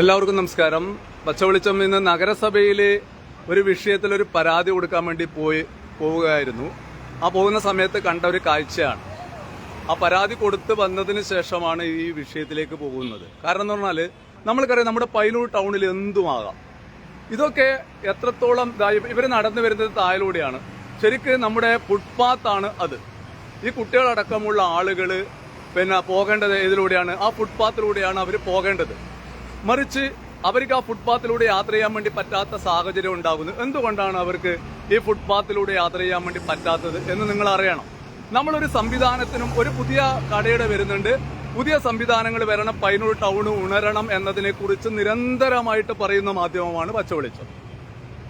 എല്ലാവർക്കും നമസ്കാരം. പച്ചവെളിച്ചം ഇന്ന് നഗരസഭയിൽ ഒരു വിഷയത്തിൽ ഒരു പരാതി കൊടുക്കാൻ വേണ്ടി പോയി പോവുകയായിരുന്നു. ആ പോകുന്ന സമയത്ത് കണ്ട ഒരു കാഴ്ചയാണ്. ആ പരാതി കൊടുത്ത് വന്നതിന് ശേഷമാണ് ഈ വിഷയത്തിലേക്ക് പോകുന്നത്. കാരണം എന്ന് പറഞ്ഞാൽ നമ്മൾക്കറിയാം നമ്മുടെ പൈലൂർ ടൗണിൽ എന്തുമാകാം ഇതൊക്കെ എത്രത്തോളം ഇവർ നടന്നു വരുന്നത് താഴിലൂടെയാണ് ശരിക്ക് നമ്മുടെ ഫുട്പാത്താണ് അത്. ഈ കുട്ടികളടക്കമുള്ള ആളുകൾ പിന്നെ പോകേണ്ടത് ഇതിലൂടെയാണ് ആ ഫുട്പാത്തിലൂടെയാണ് അവർ പോകേണ്ടത്. മറിച്ച് അവർക്ക് ആ ഫുട്പാത്തിലൂടെ യാത്ര ചെയ്യാൻ വേണ്ടി പറ്റാത്ത സാഹചര്യം ഉണ്ടാകുന്നു. എന്തുകൊണ്ടാണ് അവർക്ക് ഈ ഫുട്പാത്തിലൂടെ യാത്ര ചെയ്യാൻ വേണ്ടി പറ്റാത്തത് എന്ന് നിങ്ങൾ അറിയണം. നമ്മളൊരു സംവിധാനത്തിനും ഒരു പുതിയ കടയുടെ വരുന്നുണ്ട്. പുതിയ സംവിധാനങ്ങൾ വരണം പൈനൂർ ടൗൺ ഉണരണം എന്നതിനെ കുറിച്ച് നിരന്തരമായിട്ട് പറയുന്ന മാധ്യമമാണ് പച്ചവെളിച്ചം.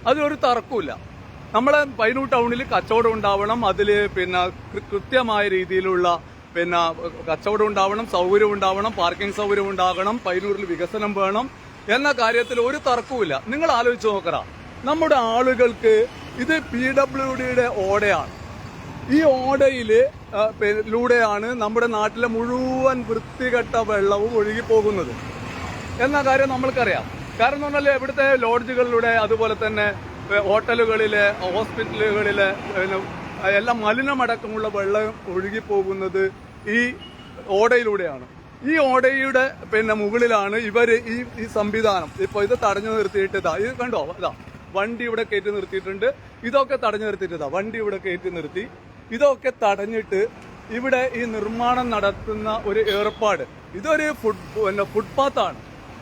അതിലൊരു തർക്കമില്ല നമ്മളെ പൈനൂർ ടൗണിൽ കച്ചവടം ഉണ്ടാവണം അതിൽ പിന്നെ കൃത്യമായ രീതിയിലുള്ള പിന്നെ കച്ചവടം ഉണ്ടാവണം സൗകര്യം ഉണ്ടാവണം പാർക്കിംഗ് സൗകര്യം ഉണ്ടാകണം പൈനൂരിൽ വികസനം വേണം എന്ന കാര്യത്തിൽ ഒരു തർക്കവുമില്ല. നിങ്ങൾ ആലോചിച്ച് നോക്കറ നമ്മുടെ ആളുകൾക്ക് ഇത് പി ഡബ്ല്യു ഡിയുടെ ഓടയാണ്. ഈ ഓടയിൽ ലൂടെയാണ് നമ്മുടെ നാട്ടിലെ മുഴുവൻ വൃത്തികെട്ട വെള്ളവും ഒഴുകി പോകുന്നത് എന്ന കാര്യം നമ്മൾക്കറിയാം. കാരണം എന്ന് പറഞ്ഞാൽ ഇവിടുത്തെ ലോഡ്ജുകളിലൂടെ അതുപോലെ തന്നെ ഹോട്ടലുകളിലെ ഹോസ്പിറ്റലുകളിലെ എല്ലാം മലിനമടക്കമുള്ള വെള്ളം ഒഴുകി പോകുന്നത് ഈ ഓടയിലൂടെയാണ്. ഈ ഓടയുടെ പിന്നെ മുകളിലാണ് ഇവർ ഈ ഈ സംവിധാനം. ഇപ്പൊ ഇത് തടഞ്ഞു നിർത്തിയിട്ട് ഇതാ ഇത് കണ്ടോ? ഇതാ വണ്ടി ഇവിടെ കയറ്റി നിർത്തിയിട്ടുണ്ട്. ഇതൊക്കെ തടഞ്ഞു നിർത്തിയിട്ട് ഇതാ വണ്ടി ഇവിടെ കയറ്റി നിർത്തി. ഇതൊക്കെ തടഞ്ഞിട്ട് ഇവിടെ ഈ നിർമ്മാണം നടത്തുന്ന ഒരു ഏർപ്പാട്. ഇതൊരു ഫുട് പിന്നെ ഫുട്പാത്താണ്.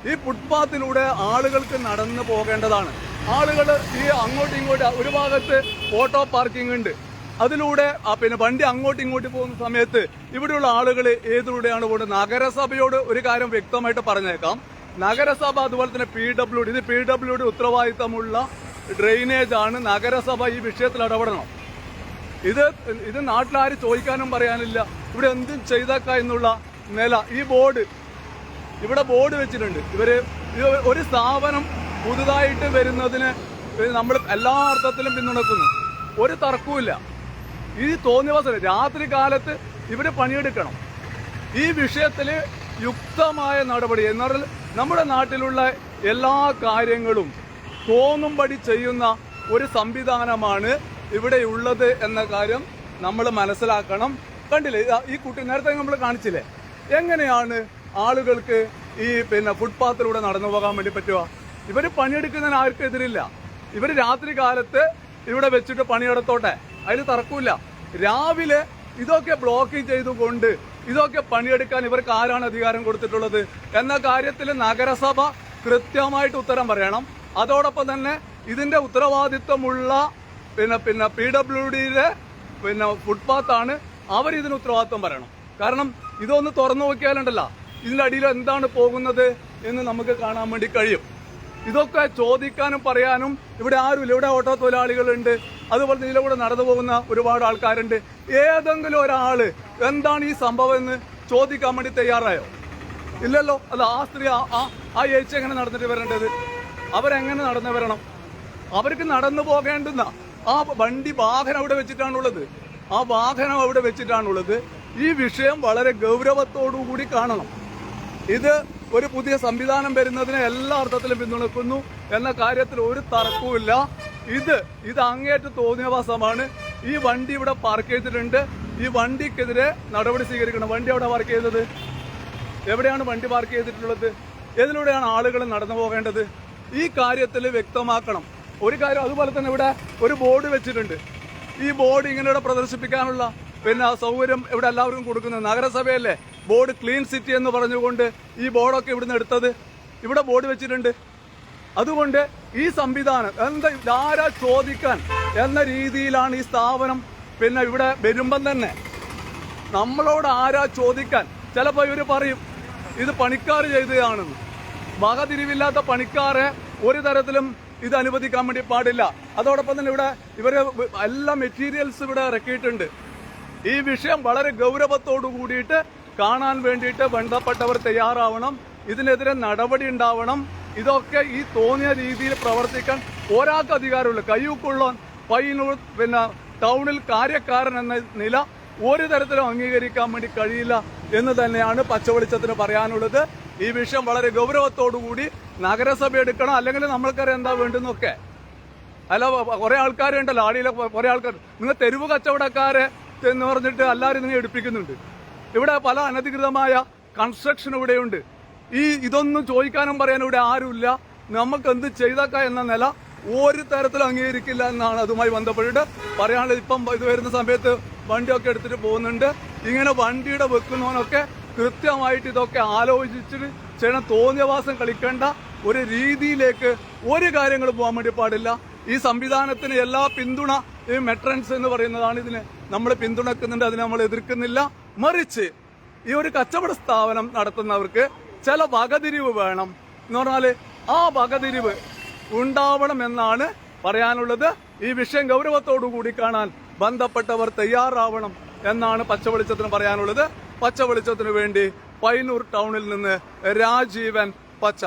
ഈ ഫുട്പാത്തിലൂടെ ആളുകൾക്ക് നടന്നു പോകേണ്ടതാണ്. ആളുകൾ ഈ അങ്ങോട്ടും ഇങ്ങോട്ടും ഒരു ഭാഗത്ത് ഓട്ടോ പാർക്കിംഗ് ഉണ്ട്. അതിലൂടെ പിന്നെ വണ്ടി അങ്ങോട്ടും ഇങ്ങോട്ടും പോകുന്ന സമയത്ത് ഇവിടെയുള്ള ആളുകൾ ഏതിലൂടെയാണ് പോകുന്നത്? നഗരസഭയോട് ഒരു കാര്യം വ്യക്തമായിട്ട് പറഞ്ഞേക്കാം. നഗരസഭ അതുപോലെ തന്നെ പി ഡബ്ല്യു ഡി ഇത് പി ഡബ്ല്യു ഡി ഉത്തരവാദിത്തമുള്ള ഡ്രെയിനേജ് ആണ് നഗരസഭ ഈ വിഷയത്തിൽ ഇടപെടണം. ഇത് ഇത് നാട്ടിലാരും ചോദിക്കാനും പറയാനില്ല. ഇവിടെ എന്തും ചെയ്തേക്ക എന്നുള്ള നില. ഈ ബോർഡ് ഇവിടെ ബോർഡ് വെച്ചിട്ടുണ്ട്. ഇവർ ഒരു സ്ഥാപനം പുതുതായിട്ട് വരുന്നതിന് നമ്മൾ എല്ലാ അർത്ഥത്തിലും പിന്തുണക്കുന്നു. ഒരു തർക്കവുമില്ല. ഈ തോന്നിയവസരം രാത്രി കാലത്ത് ഇവർ പണിയെടുക്കണം. ഈ വിഷയത്തിൽ യുക്തമായ നടപടി എന്ന് പറഞ്ഞാൽ നമ്മുടെ നാട്ടിലുള്ള എല്ലാ കാര്യങ്ങളും തോന്നുംപടി ചെയ്യുന്ന ഒരു സംവിധാനമാണ് ഇവിടെ ഉള്ളത് എന്ന കാര്യം നമ്മൾ മനസ്സിലാക്കണം. കണ്ടില്ലേ? ഈ കുട്ടി നേരത്തെ നമ്മൾ കാണിച്ചില്ലേ? എങ്ങനെയാണ് ആളുകൾക്ക് ഈ പിന്നെ ഫുട്പാത്തിലൂടെ നടന്നു പോകാൻ വേണ്ടി പറ്റുക? ഇവർ പണിയെടുക്കുന്നതിന് ആർക്കും എതിരില്ല. ഇവർ രാത്രി കാലത്ത് ഇവിടെ വെച്ചിട്ട് പണിയെടുത്തോട്ടെ? അതിൽ തർക്കമില്ല. രാവിലെ ഇതൊക്കെ ബ്ലോക്ക് ചെയ്തുകൊണ്ട് ഇതൊക്കെ പണിയെടുക്കാൻ ഇവർക്ക് ആരാണ് അധികാരം കൊടുത്തിട്ടുള്ളത്? എന്ന കാര്യത്തിൽ നഗരസഭ കൃത്യമായിട്ട് ഉത്തരം പറയണം. അതോടൊപ്പം തന്നെ ഇതിന്റെ ഉത്തരവാദിത്വമുള്ള പിന്നെ പിന്നെ പി ഡബ്ല്യു ഡിയിലെ പിന്നെ ഫുട്പാത്താണ് അവർ ഇതിന് ഉത്തരവാദിത്വം പറയണം. കാരണം ഇതൊന്ന് തുറന്നു നോക്കിയാലുണ്ടല്ലോ ഇതിന്റെ അടിയിൽ എന്താണ് പോകുന്നത് എന്ന് നമുക്ക് കാണാൻ വേണ്ടി കഴിയും. ഇതൊക്കെ ചോദിക്കാനും പറയാനും ഇവിടെ ആരുമില്ല. ഇവിടെ ഓട്ടോ തൊഴിലാളികളുണ്ട്. അതുപോലെ തന്നെ ഇതിലൂടെ നടന്നു പോകുന്ന ഒരുപാട് ആൾക്കാരുണ്ട്. ഏതെങ്കിലും ഒരാൾ എന്താണ് ഈ സംഭവം എന്ന് ചോദിക്കാൻ വേണ്ടി തയ്യാറായോ? ഇല്ലല്ലോ. അല്ല ആ സ്ത്രീ ആ- ആ ഏച്ചി എങ്ങനെ നടന്നിട്ട് വരേണ്ടത്? അവരെങ്ങനെ നടന്നു വരണം? അവർക്ക് നടന്നു പോകേണ്ടുന്ന ആ വണ്ടി വാഹനം അവിടെ വെച്ചിട്ടാണുള്ളത്. ആ വാഹനം അവിടെ വെച്ചിട്ടാണുള്ളത്. ഈ വിഷയം വളരെ ഗൗരവത്തോടു കൂടി കാണണം. ഇത് ഒരു പുതിയ സംവിധാനം വരുന്നതിനെ എല്ലാ അർത്ഥത്തിലും പിന്തുണക്കുന്നു എന്ന കാര്യത്തിൽ ഒരു തർക്കവുമില്ല. ഇത് ഇത് അങ്ങേറ്റ തോന്നിയവാസമാണ്. ഈ വണ്ടി ഇവിടെ പാർക്ക് ചെയ്തിട്ടുണ്ട്. ഈ വണ്ടിക്കെതിരെ നടപടി സ്വീകരിക്കണം. വണ്ടി അവിടെ പാർക്ക് ചെയ്തത് എവിടെയാണ് വണ്ടി പാർക്ക് ചെയ്തിട്ടുള്ളത്? എതിലൂടെയാണ് ആളുകൾ നടന്നു പോകേണ്ടത്? ഈ കാര്യത്തിൽ വ്യക്തമാക്കണം. ഒരു കാര്യം അതുപോലെ തന്നെ ഇവിടെ ഒരു ബോർഡ് വെച്ചിട്ടുണ്ട്. ഈ ബോർഡ് ഇങ്ങനെ പ്രദർശിപ്പിക്കാനുള്ള പിന്നെ സൗകര്യം ഇവിടെ എല്ലാവർക്കും കൊടുക്കുന്നത്. നഗരസഭയല്ലേ? ബോർഡ് ക്ലീൻ സിറ്റി എന്ന് പറഞ്ഞുകൊണ്ട് ഈ ബോർഡൊക്കെ ഇവിടുന്ന് എടുത്തത്. ഇവിടെ ബോർഡ് വെച്ചിട്ടുണ്ട്. അതുകൊണ്ട് ഈ സംവിധാനം എന്താ ആരാ ചോദിക്കാൻ എന്ന രീതിയിലാണ് ഈ സ്ഥാപനം പിന്നെ ഇവിടെ വരുമ്പം തന്നെ. നമ്മളോട് ആരാ ചോദിക്കാൻ? ചിലപ്പോൾ ഇവർ പറയും ഇത് പണിക്കാർ ചെയ്തതാണെന്ന്. വകതിരിവില്ലാത്ത പണിക്കാരെ ഒരു തരത്തിലും ഇത് അനുവദിക്കാൻ വേണ്ടി പാടില്ല. അതോടൊപ്പം തന്നെ ഇവിടെ ഇവർ എല്ലാ മെറ്റീരിയൽസ് ഇവിടെ ഇറക്കിയിട്ടുണ്ട്. ഈ വിഷയം വളരെ ഗൗരവത്തോടു കൂടിയിട്ട് കാണാൻ വേണ്ടിയിട്ട് ബന്ധപ്പെട്ടവർ തയ്യാറാവണം. ഇതിനെതിരെ നടപടി ഉണ്ടാവണം. ഇതൊക്കെ ഈ തോന്നിയ രീതിയിൽ പ്രവർത്തിക്കാൻ ഒരാൾക്ക് അധികാരമുള്ളൂ. കയ്യൂക്കുള്ളോൻ പയ്യന്നൂർ പിന്നെ ടൗണിൽ കാര്യക്കാരൻ എന്ന നില ഒരു തരത്തിലും അംഗീകരിക്കാൻ വേണ്ടി കഴിയില്ല എന്ന് തന്നെയാണ് പച്ചവെളിച്ചത്തിന് പറയാനുള്ളത്. ഈ വിഷയം വളരെ ഗൗരവത്തോടുകൂടി നഗരസഭ എടുക്കണം. അല്ലെങ്കിൽ നമ്മൾക്കറിയാം എന്താ വേണ്ടെന്നൊക്കെ. അല്ല കുറെ ആൾക്കാരുണ്ടല്ലോ. ആടിയിലെ കുറെ ആൾക്കാർ. നിങ്ങൾ തെരുവ് കച്ചവടക്കാരെ എന്ന് പറഞ്ഞിട്ട് എല്ലാവരും നിങ്ങൾ എടുപ്പിക്കുന്നുണ്ട്. ഇവിടെ പല അനധികൃതമായ കൺസ്ട്രക്ഷൻ ഇവിടെയുണ്ട്. ഈ ഇതൊന്നും ചോദിക്കാനും പറയാനും ഇവിടെ ആരുമില്ല. നമുക്ക് എന്ത് ചെയ്തേക്ക എന്ന നില ഒരു തരത്തിലും അംഗീകരിക്കില്ല എന്നാണ് അതുമായി ബന്ധപ്പെട്ടിട്ട് പറയാനുള്ളത്. ഇപ്പം ഇത് വരുന്ന സമയത്ത് വണ്ടിയൊക്കെ എടുത്തിട്ട് പോകുന്നുണ്ട്. ഇങ്ങനെ വണ്ടിയുടെ വെക്കുന്നവനൊക്കെ കൃത്യമായിട്ട് ഇതൊക്കെ ആലോചിച്ചിട്ട് ചെയ്യണം. തോന്നിയവാസം കളിക്കേണ്ട. ഒരു രീതിയിലേക്ക് ഒരു കാര്യങ്ങളും പോകാൻ വേണ്ടി പാടില്ല. ഈ സംവിധാനത്തിന് എല്ലാ പിന്തുണ ഈ മെട്രൻസ് എന്ന് പറയുന്നതാണ് ഇതിന്. നമ്മൾ പിന്തുണക്കുന്നുണ്ട് അതിനെ നമ്മൾ എതിർക്കുന്നില്ല. മറിച്ച് ഈ ഒരു കച്ചവട സ്ഥാപനം നടത്തുന്നവർക്ക് ചില വകതിരിവ് വേണം എന്ന് പറഞ്ഞാൽ ആ വകതിരിവ് ഉണ്ടാവണം എന്നാണ് പറയാനുള്ളത്. ഈ വിഷയം ഗൗരവത്തോടു കൂടി കാണാൻ ബന്ധപ്പെട്ടവർ തയ്യാറാവണം എന്നാണ് പച്ചവെളിച്ചത്തിന് പറയാനുള്ളത്. പച്ചവെളിച്ചത്തിന് വേണ്ടി പൈനൂർ ടൗണിൽ നിന്ന് രാജീവൻ പച്ച.